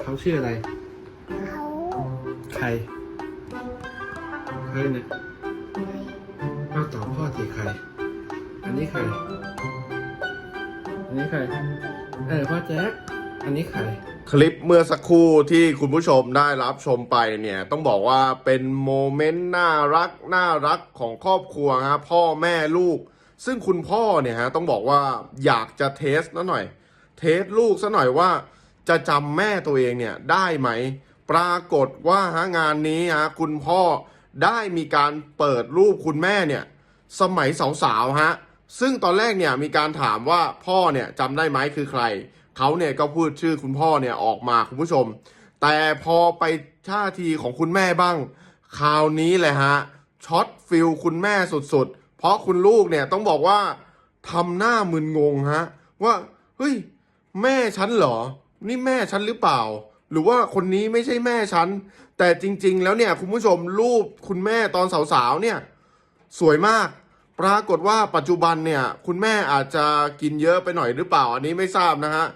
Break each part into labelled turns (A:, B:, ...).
A: เขาชื่ออะไร
B: เขา
A: ใคร ใครเนี่ยพ่อตอบพ่อทีใคร อันนี้ใคร อันนี้ใคร เออพ่อแจ๊คอันนี้ใคร
C: คลิปเมื่อสักครู่ที่คุณผู้ชมได้รับชมไปเนี่ยต้องบอกว่าเป็นโมเมนต์น่ารักน่ารักของครอบครัวฮะพ่อแม่ลูก ซึ่งคุณพ่อเนี่ยฮะต้องบอกว่าอยากจะเทสนะหน่อย เทสลูกซะหน่อยว่า จะจำแม่ตัวเองเนี่ยได้ไหม ปรากฏว่าฮะงานนี้ฮะคุณพ่อได้มีการเปิดรูปคุณแม่เนี่ยสมัยสาวๆฮะซึ่งตอนแรกเนี่ยมีการถามว่าพ่อเนี่ยจำได้ไหมคือใครเขาเนี่ยก็พูดชื่อคุณพ่อเนี่ยออกมาคุณผู้ชม แต่พอไปท่าทีของคุณแม่บ้างคราวนี้เลยฮะช็อตฟิลคุณแม่สุดๆ เพราะคุณลูกเนี่ยต้องบอกว่าทำหน้ามึนงงฮะว่าเฮ้ยแม่ฉันเหรอ นี่แม่ฉันหรือเปล่า หรือว่าคนนี้ไม่ใช่แม่ฉัน แต่จริง ๆ แล้วเนี่ยคุณผู้ชมรูปคุณแม่ตอนสาวๆเนี่ยสวยมาก ปรากฏว่าปัจจุบันเนี่ย คุณแม่อาจจะกินเยอะไปหน่อยหรือเปล่า อันนี้ไม่ทราบนะฮะ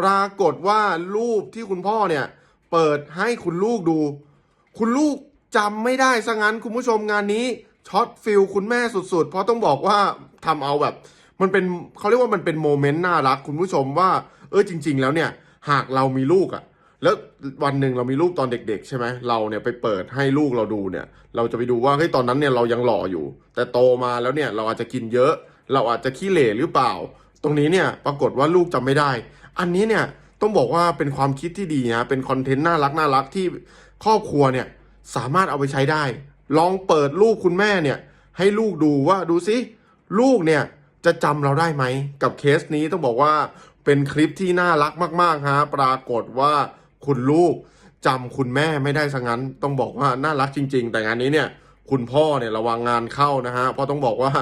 C: ปรากฏว่ารูปที่คุณพ่อเนี่ย เปิดให้คุณลูกดู คุณลูกจำไม่ได้ซะงั้นคุณผู้ชมงานนี้ช็อตฟิลคุณแม่สุดๆ เพราะต้องบอกว่าทำเอาแบบ มันเป็นเขาเรียกว่ามันเป็นโมเมนต์น่ารักคุณผู้ชมว่า เออจริง ๆ แล้วเนี่ย หากเรามีลูกอะ่ะ แล้ววันหนึ่งเรามีลูกตอนเด็ก ๆ ใช่ไหมเราเนี่ยไปเปิดให้ลูกเราดูเนี่ย เราจะไปดูว่าเฮ้ยตอนนั้นเนี่ยเรายังหล่ออยู่ แต่โตมาแล้วเนี่ยเราอาจจะกินเยอะ เราอาจจะขี้เหร่หรือเปล่า ตรงนี้เนี่ยปรากฏว่าลูกจำไม่ได้ อันนี้เนี่ยต้องบอกว่าเป็นความคิดที่ดีนะเป็นคอนเทนต์น่ารักน่ารักที่ครอบครัวเนี่ยสามารถเอาไปใช้ได้ ลองเปิดรูปคุณแม่เนี่ย ให้ลูกดูว่าดูสิลูกเนี่ยจะจำเราได้ไหมกับเคสนี้ต้องบอกว่า เป็นคลิปที่น่ารักมากๆฮะปรากฏว่าคุณลูกจำคุณแม่ไม่ได้ซะงั้น ต้องบอกว่าน่ารักจริง ๆ แต่งานนี้เนี่ย คุณพ่อเนี่ยระวังงานเข้านะฮะเพราะต้องบอกว่า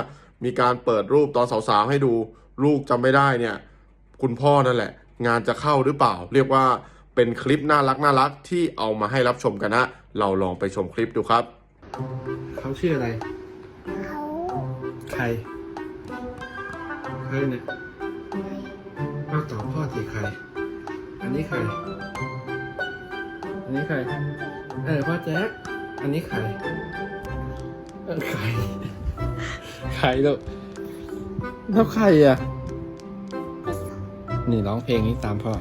C: มีการเปิดรูปตอนสาวๆให้ดูลูกจำไม่ได้เนี่ย คุณพ่อนั่นแหละ งานจะเข้าหรือเปล่า เรียกว่าเป็นคลิปน่ารักน่ารักที่เอามาให้รับชมกันนะ เราลองไปชมคลิปดูครับ
A: เขาชื่ออะไร
B: เขา
A: ใครใครเนี่ยพ่อ ตอบพ่อทีใครอันนี้ใครอันนี้ใครเออพ่อแจ๊คอันนี้ใครเออใครใครแล้วแล้วใครอะ นี่ร้องเพลงนี้ตามพ่อ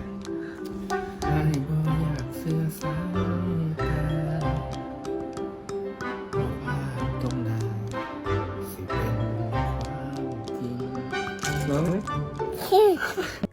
A: ไอ้บ่อยากเสื้อสายตาเพราะว่าตรงนั้นสิเป็นความจริงร้องไหม
C: ไท